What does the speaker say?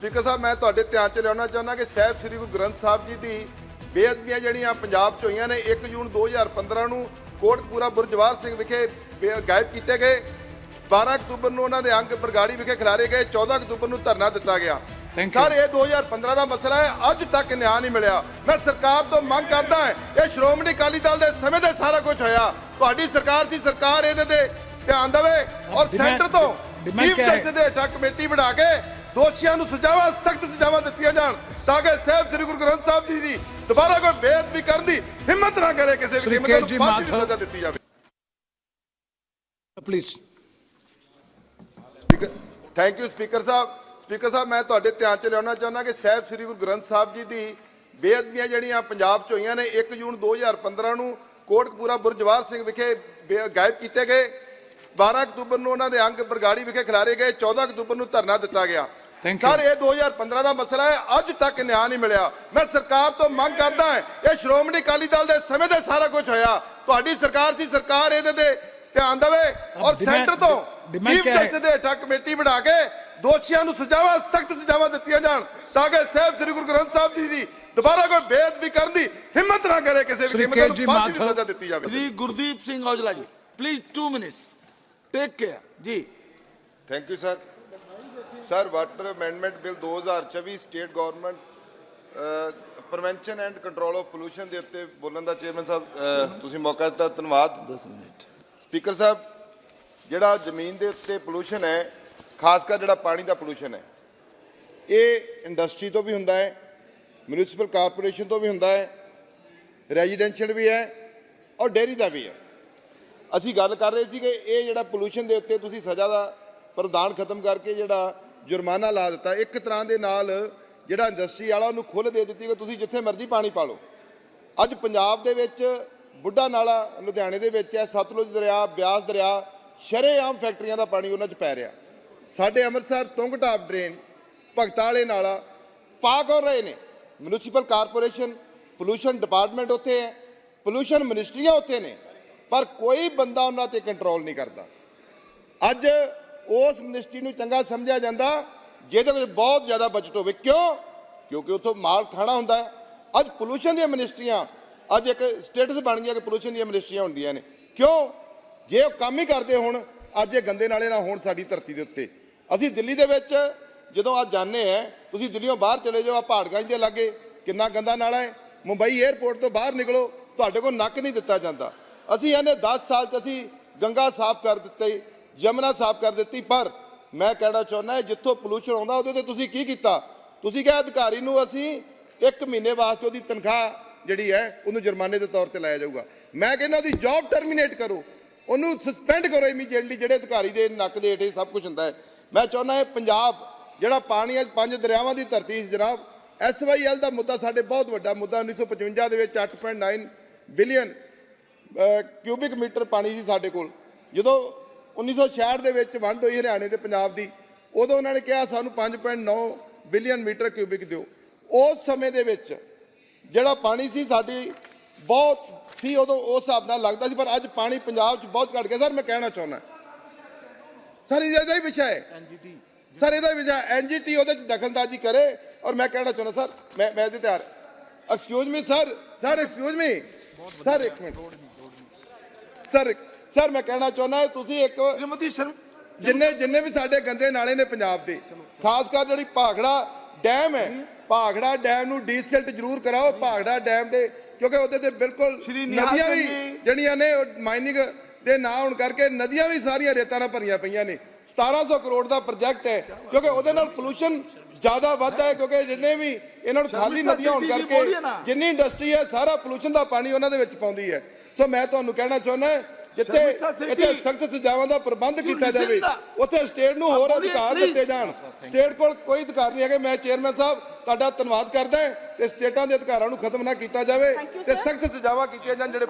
Speaker ਸਾਹਿਬ ਮੈਂ ਤੁਹਾਡੇ ਧਿਆਨ ਚ ਲਿਆਉਣਾ ਚਾਹੁੰਦਾ ਕਿ ਸਾਹਿਬ ਸ੍ਰੀ ਗੁਰੂ ਗ੍ਰੰਥ ਸਾਹਿਬ ਜੀ ਦੀ ਬੇਅਦਬੀਆਂ ਜਿਹੜੀਆਂ ਪੰਜਾਬ ਚ ਹੋਈਆਂ ਨੇ 1 ਜੂਨ 2015 ਨੂੰ ਕੋਟਕਪੂਰਾ ਬੁਰਜਵਾਰ ਸਿੰਘ ਵਿਖੇ ਗਾਇਬ ਕੀਤੇ ਗਏ। 12 ਅਕਤੂਬਰ ਨੂੰ ਉਹਨਾਂ ਦੇ ਅੰਗ ਬਰਗਾੜੀ ਵਿਖੇ ਖਿਲਾਰੇ ਗਏ। 14 ਅਕਤੂਬਰ ਨੂੰ ਧਰਨਾ ਦਿੱਤਾ ਗਿਆ. ਸਰ ਇਹ 2015 ਦਾ ਮਸਲਾ ਹੈ। ਅੱਜ ਤੱਕ ਨਿਆਂ ਨਹੀਂ ਮਿਲਿਆ। ਮੈਂ ਸਰਕਾਰ ਤੋਂ ਮੰਗ ਕਰਦਾ ਹਾਂ ਇਹ ਸ਼੍ਰੋਮਣੀ ਅਕਾਲੀ ਦਲ ਦੇ ਸਮੇਂ ਤੇ ਸਾਰਾ ਕੁਝ ਹੋਇਆ। ਤੁਹਾਡੀ ਸਰਕਾਰ ਸੀ ਸਰਕਾਰ ਇਹਦੇ ਤੇ ਧਿਆਨ ਦੇਵੇ। ਔਰ ਸੈਂਟਰ ਤੋਂ ਚੀਫ? ਜਸਟਿਸ ਦੇ ਹੇਠਾਂ ਕਮੇਟੀ ਬਣਾ ਕੇ ਦੋਸ਼ੀਆਂ ਨੂੰ ਸਜ਼ਾਵਾਂ ਸਖਤ ਸਜ਼ਾਵਾਂ ਦਿੱਤੀਆਂ ਜਾਣ। ਤਾਂ ਕਿ ਸਾਹਿਬ ਸ੍ਰੀ ਗੁਰੂ ਗ੍ਰੰਥ ਸਾਹਿਬ ਜੀ ਦੀ ਦੁਬਾਰਾ ਕੋਈ ਬੇਅਦਬੀ ਕਰਨ ਦੀ ਹਿੰਮਤ ਨਾ ਕਰੇ ਕਿਸੇ ਵੀ ਕੀਮਤ ਨੂੰ ਫਾਂਸੀ ਦੀ। ਸਜ਼ਾ ਦਿੱਤੀ ਜਾਵੇ। Please speaker thank you speaker Sahib. Speaker ਸਾਹਿਬ ਮੈਂ ਤੁਹਾਡੇ ਧਿਆਨ ਚ ਲਿਆਉਣਾ ਚਾਹੁੰਦਾ ਕਿ ਸਾਹਿਬ ਸ੍ਰੀ ਗੁਰੂ ਗ੍ਰੰਥ ਸਾਹਿਬ ਜੀ ਦੀ ਬੇਅਦਬੀਆਂ ਜਿਹੜੀਆਂ ਪੰਜਾਬ ਚ ਹੋਈਆਂ ਨੇ 1 ਜੂਨ 2015 ਨੂੰ ਕੋਟਕਪੂਰਾ ਬੁਰਜਵਾਰ ਸਿੰਘ ਵਿਖੇ ਗਾਇਬ ਕੀਤੇ ਗਏ। 12 ਅਕਤੂਬਰ ਨੂੰ ਉਹਨਾਂ ਦੇ ਅੰਗ ਬਰਗਾੜੀ ਵਿਖੇ ਖਿਲਾਰੇ ਗਏ 14 ਅਕਤੂਬਰ ਨੂੰ ਧਰਨਾ ਦਿੱਤਾ ਗਿਆ. ਸਰ ਇਹ 2015 ਦਾ ਮਸਲਾ ਹੈ। ਅੱਜ ਤੱਕ ਨਿਆਂ ਨਹੀਂ ਮਿਲਿਆ। ਮੈਂ ਸਰਕਾਰ ਤੋਂ ਮੰਗ ਕਰਦਾ ਹੈ ਇਹ ਸ਼੍ਰੋਮਣੀ ਅਕਾਲੀ ਦਲ ਦੇ ਸਮੇਂ ਤੇ ਸਾਰਾ ਕੁਝ ਹੋਇਆ। ਤੁਹਾਡੀ ਸਰਕਾਰ ਸੀ ਸਰਕਾਰ ਇਹਦੇ ਤੇ ਧਿਆਨ ਦੇਵੇ ਔਰ ਸੈਂਟਰ ਤੋਂ ਚੀਫ ਜਸਟਿਸ ਦੇ ਹੇਠਾਂ ਕਮੇਟੀ ਬਣਾ ਕੇ ਦੋਸ਼ੀਆਂ ਨੂੰ ਸਜ਼ਾਵਾਂ ਸਖਤ ਸਜ਼ਾਵਾਂ ਦਿੱਤੀਆਂ ਜਾਣ ਤਾਂ ਕਿ ਸਹਿਬ ਸ੍ਰੀ ਗੁਰੂ ਗ੍ਰੰਥ ਸਾਹਿਬ ਜੀ ਦੀ ਦੁਬਾਰਾ ਕੋਈ ਬੇਅਦ ਵੀ ਕਰਨ ਦੀ ਹਿੰਮਤ ਨਾ ਕਰੇ ਕਿਸੇ ਵੀ ਕੀਮਤ ਨੂੰ ਫਾਂਸੀ ਦੀ ਸਜ਼ਾ ਦਿੱਤੀ ਜਾਵੇ। ਸ੍ਰੀ Gurdeep Singh Aujla ji please 2 minutes take care ਜੀ। Thank you sir sir water amendment bill 2024 state government prevention and control of pollution ਦੇ ਉੱਤੇ ਬੋਲਣ ਦਾ ਚੇਅਰਮੈਨ ਸਾਹਿਬ ਤੁਸੀਂ ਮੌਕਾ ਦਿੱਤਾ ਧੰਨਵਾਦ। 10 ਮਿੰਟ। ਸਪੀਕਰ ਸਾਹਿਬ ਜਿਹੜਾ ਜ਼ਮੀਨ ਦੇ ਉੱਤੇ ਪੋਲੂਸ਼ਨ ਹੈ ਖਾਸ ਕਰ ਜਿਹੜਾ ਪਾਣੀ ਦਾ ਪੋਲੂਸ਼ਨ ਹੈ ਇਹ ਇੰਡਸਟਰੀ ਤੋਂ ਵੀ ਹੁੰਦਾ ਹੈ ਮਿਊਨਿਸਪਲ ਕਾਰਪੋਰੇਸ਼ਨ ਤੋਂ ਵੀ ਹੁੰਦਾ ਹੈ ਰੈਜ਼ੀਡੈਂਸ਼ੀਅਲ ਵੀ ਹੈ ਔਰ ਡੇਰੀ ਦਾ ਵੀ ਹੈ। ਅਸੀਂ ਗੱਲ ਕਰ ਰਹੇ ਸੀ ਕਿ ਇਹ ਜਿਹੜਾ ਪੋਲੂਸ਼ਨ ਦੇ ਉੱਤੇ ਤੁਸੀਂ ਸਜ਼ਾ ਦਾ ਪ੍ਰਦਾਨ ਖਤਮ ਕਰਕੇ ਜਿਹੜਾ ਜੁਰਮਾਨਾ ਲਾ ਦਿੱਤਾ। ਇੱਕ ਤਰ੍ਹਾਂ ਦੇ ਨਾਲ ਜਿਹੜਾ ਇੰਡਸਟਰੀ ਵਾਲਾ ਉਹਨੂੰ ਖੁੱਲ੍ਹ ਦੇ ਦਿੱਤੀ ਕਿ ਤੁਸੀਂ ਜਿੱਥੇ ਮਰਜ਼ੀ ਪਾਣੀ ਪਾ ਲਓ। ਅੱਜ ਪੰਜਾਬ ਦੇ ਵਿੱਚ ਬੁੱਢਾ ਨਾਲਾ ਲੁਧਿਆਣੇ ਦੇ ਵਿੱਚ ਹੈ, ਸਤਲੁਜ ਦਰਿਆ, ਬਿਆਸ ਦਰਿਆ, ਸ਼ਰੇਆਮ ਫੈਕਟਰੀਆਂ ਦਾ ਪਾਣੀ ਉਹਨਾਂ 'ਚ ਪੈ ਰਿਹਾ। ਸਾਡੇ ਅੰਮ੍ਰਿਤਸਰ ਤੁੰਗਟਾਪ ਡਰੇਨ ਭਗਤਾਂ ਵਾਲੇ ਨਾਲਾ ਪਾ ਕੌਣ ਰਹੇ ਨੇ। ਮਿਊਨਿਸਪਲ ਕਾਰਪੋਰੇਸ਼ਨ ਪੋਲੂਸ਼ਨ ਡਿਪਾਰਟਮੈਂਟ ਉੱਥੇ ਹੈ ਪੋਲੂਸ਼ਨ ਮਿਨਿਸਟਰੀਆਂ ਉੱਥੇ ਨੇ। ਪਰ ਕੋਈ ਬੰਦਾ ਉਹਨਾਂ ਤੇ ਕੰਟਰੋਲ ਨਹੀਂ ਕਰਦਾ। ਅੱਜ ਉਸ ਮਿਨਿਸਟਰੀ ਨੂੰ ਚੰਗਾ ਸਮਝਿਆ ਜਾਂਦਾ ਜਿਹਦੇ ਵਿੱਚ ਬਹੁਤ ਜ਼ਿਆਦਾ ਬਜਟ ਹੋਵੇ। ਕਿਉਂ? ਕਿਉਂਕਿ ਉੱਥੋਂ ਮਾਲ ਖਾਣਾ ਹੁੰਦਾ ਹੈ। ਅੱਜ ਪੋਲੂਸ਼ਨ ਦੀਆਂ ਮਿਨਿਸਟਰੀਆਂ, ਅੱਜ ਇੱਕ ਸਟੇਟਸ ਬਣ ਗਿਆ ਕਿ ਪੋਲੂਸ਼ਨ ਦੀਆਂ ਮਿਨਿਸਟਰੀਆਂ ਹੁੰਦੀਆਂ ਨੇ। ਕਿਉਂ? ਜੇ ਉਹ ਕੰਮ ਹੀ ਕਰਦੇ ਹੁਣ, ਅੱਜ ਇਹ ਗੰਦੇ ਨਾਲੇ ਨਾ ਹੋਣ ਸਾਡੀ ਧਰਤੀ ਦੇ ਉੱਤੇ। ਅਸੀਂ ਦਿੱਲੀ ਦੇ ਵਿੱਚ ਜਦੋਂ ਅੱਜ ਜਾਂਦੇ ਆ ਤੁਸੀਂ ਦਿੱਲੀੋਂ ਬਾਹਰ ਚਲੇ ਜਾਓ ਆ ਪਹਾੜਗੰਜ ਦੇ ਲਾਗੇ, ਕਿੰਨਾ ਗੰਦਾ ਨਾਲਾ ਹੈ। ਮੁੰਬਈ 에ਅਰਪੋਰਟ ਤੋਂ ਬਾਹਰ ਨਿਕਲੋ, ਤੁਹਾਡੇ ਕੋਲ ਨੱਕ ਨਹੀਂ ਦਿੱਤਾ ਜਾਂਦਾ। ਅਸੀਂ ਇਹਨੇ 10 ਸਾਲ ਚ ਅਸੀਂ ਗੰਗਾ ਸਾਫ਼ ਕਰ ਦਿੱਤੀ ਯਮਨਾ ਸਾਫ਼ ਕਰ ਦਿੱਤੀ, ਪਰ ਮੈਂ ਕਹਿਣਾ ਚਾਹੁੰਦਾ ਜਿੱਥੋਂ ਪੋਲੂਸ਼ਨ ਆਉਂਦਾ, ਉਹਦੇ ਤੇ ਤੁਸੀਂ ਕੀ ਕੀਤਾ? ਤੁਸੀਂ ਕਿਹਾ ਅਧਿਕਾਰੀ ਨੂੰ ਅਸੀਂ ਇੱਕ ਮਹੀਨੇ ਵਾਸਤੇ ਉਹਦੀ ਤਨਖਾਹ ਜਿਹੜੀ ਹੈ, ਉਹਨੂੰ ਜੁਰਮਾਨੇ ਦੇ ਤੌਰ ਤੇ ਲਾਇਆ ਜਾਊਗਾ। ਮੈਂ ਕਹਿੰਦਾ ਉਹਦੀ ਜੌਬ ਟਰਮੀਨੇਟ ਕਰੋ। ਉਹਨੂੰ ਸਸਪੈਂਡ ਕਰੋ ਇਮੀਡੀਏਟਲੀ ਜਿਹੜੇ ਅਧਿਕਾਰੀ ਦੇ ਨੱਕ ਦੇ ਹੇਠੇ ਸਭ ਕੁਝ ਹੁੰਦਾ ਹੈ। ਮੈਂ ਚਾਹੁੰਦਾ ਹਾਂ ਪੰਜਾਬ, ਜਿਹੜਾ ਪਾਣੀ ਅੱਜ ਪੰਜ ਦਰਿਆਵਾਂ ਦੀ ਧਰਤੀ ਸੀ ਜਨਾਬ ਐਸਵਾਈਐਲ ਦਾ ਮੁੱਦਾ ਸਾਡੇ ਬਹੁਤ ਵੱਡਾ ਮੁੱਦਾ 1955 ਦੇ ਵਿੱਚ 8.9 ਬਿਲੀਅਨ ਕਿਊਬਿਕ ਮੀਟਰ ਪਾਣੀ ਸੀ ਸਾਡੇ ਕੋਲ। ਜਦੋਂ 1966 ਦੇ ਵਿੱਚ ਵੰਡ ਹੋਈ ਹਰਿਆਣੇ ਤੇ ਪੰਜਾਬ ਦੀ। ਉਦੋਂ ਉਹਨਾਂ ਨੇ ਕਿਹਾ ਸਾਨੂੰ 5.9 ਬਿਲੀਅਨ ਮੀਟਰ ਕਿਊਬਿਕ ਦਿਓ। ਉਸ ਸਮੇਂ ਦੇ ਵਿੱਚ ਜਿਹੜਾ ਪਾਣੀ ਸੀ ਸਾਡੀ ਬਹੁਤ ਸੀ ਉਦੋਂ ਉਸ ਹਿਸਾਬ ਨਾਲ ਲੱਗਦਾ ਸੀ ਪਰ ਅੱਜ ਪਾਣੀ ਪੰਜਾਬ 'ਚ ਬਹੁਤ ਘਟ ਗਿਆ। ਸਰ ਮੈਂ ਕਹਿਣਾ ਚਾਹੁੰਦਾ ਸਰ ਇਹਦਾ ਹੀ ਵਿਸ਼ਾ ਹੈ। ਐਨਜੀਟੀ ਸਰ ਇਹਦਾ ਹੀ ਵਿਸ਼ਾ ਐਨਜੀਟੀ ਉਹਦੇ 'ਚ ਦਖਲਅੰਦਾਜ਼ੀ ਕਰੇ ਔਰ ਮੈਂ ਕਹਿਣਾ ਚਾਹੁੰਦਾ ਸਰ ਮੈਂ ਮੈਂ ਇਹਦੇ ਤਿਆਰ। Excuse me sir. Sir excuse me sir ਇੱਕ ਮਿੰਟ। ਸਰ ਸਰ ਮੈਂ ਕਹਿਣਾ ਚਾਹੁੰਦਾ ਤੁਸੀਂ ਇੱਕ ਸ਼੍ਰੀਮਤੀ ਸ਼ਰਮ ਜਿੰਨੇ ਜਿੰਨੇ ਵੀ ਸਾਡੇ ਗੰਦੇ ਨਾਲੇ ਨੇ ਪੰਜਾਬ ਦੇ ਖਾਸ ਕਰ ਜਿਹੜੀ ਭਾਖੜਾ ਡੈਮ ਹੈ ਭਾਖੜਾ ਡੈਮ ਨੂੰ ਡੀਸਿਲਟ ਜ਼ਰੂਰ ਕਰਾਓ ਭਾਗੜਾ ਡੈਮ ਦੇ ਕਿਉਂਕਿ ਉਹਦੇ ਤੇ ਬਿਲਕੁਲ ਨਦੀਆਂ ਵੀ ਜਿਹੜੀਆਂ ਨੇ ਮਾਈਨਿੰਗ ਦੇ ਨਾ ਹੋਣ ਕਰਕੇ ਨਦੀਆਂ ਵੀ ਸਾਰੀਆਂ ਰੇਤਾਂ ਨਾਲ ਭਰੀਆਂ ਪਈਆਂ ਨੇ। 1700 ਕਰੋੜ ਦਾ ਪ੍ਰੋਜੈਕਟ ਹੈ ਕਿਉਂਕਿ ਉਹਦੇ ਨਾਲ ਪੋਲੂਸ਼ਨ ਜ਼ਿਆਦਾ ਵੱਧਦਾ ਹੈ ਕਿਉਂਕਿ ਜਿੰਨੇ ਵੀ ਇਹਨਾਂ ਨੂੰ ਖਾਲੀ ਨਦੀਆਂ ਹੋਣ ਕਰਕੇ ਜਿੰਨੀ ਇੰਡਸਟਰੀ ਹੈ ਸਾਰਾ ਪੋਲੂਸ਼ਨ ਦਾ ਪਾਣੀ ਉਹਨਾਂ ਦੇ ਵਿੱਚ ਪਾਉਂਦੀ ਹੈ। ਸੋ ਮੈਂ ਤੁਹਾਨੂੰ ਕਹਿਣਾ ਚਾਹੁੰਦਾ ਜਿੱਥੇ ਇੱਥੇ। ਸਖਤ ਸਜ਼ਾਵਾਂ ਦਾ ਪ੍ਰਬੰਧ ਕੀਤਾ ਜਾਵੇ। ਉੱਥੇ ਸਟੇਟ ਨੂੰ ਹੋਰ ਅਧਿਕਾਰ. ਦਿੱਤੇ ਜਾਣ ਸਟੇਟ ਕੋਲ ਕੋਈ ਅਧਿਕਾਰ ਨਹੀਂ ਹੈਗੇ ਮੈਂ ਚੇਅਰਮੈਨ ਸਾਹਿਬ ਤੁਹਾਡਾ ਧੰਨਵਾਦ ਕਰਦਾ ਤੇ ਸਟੇਟਾਂ ਦੇ ਅਧਿਕਾਰਾਂ ਨੂੰ ਖਤਮ ਨਾ ਕੀਤਾ ਜਾਵੇ ਤੇ. ਸਖਤ ਸਜ਼ਾਵਾਂ ਕੀਤੀਆਂ ਜਾਣ ਜਿਹੜੇ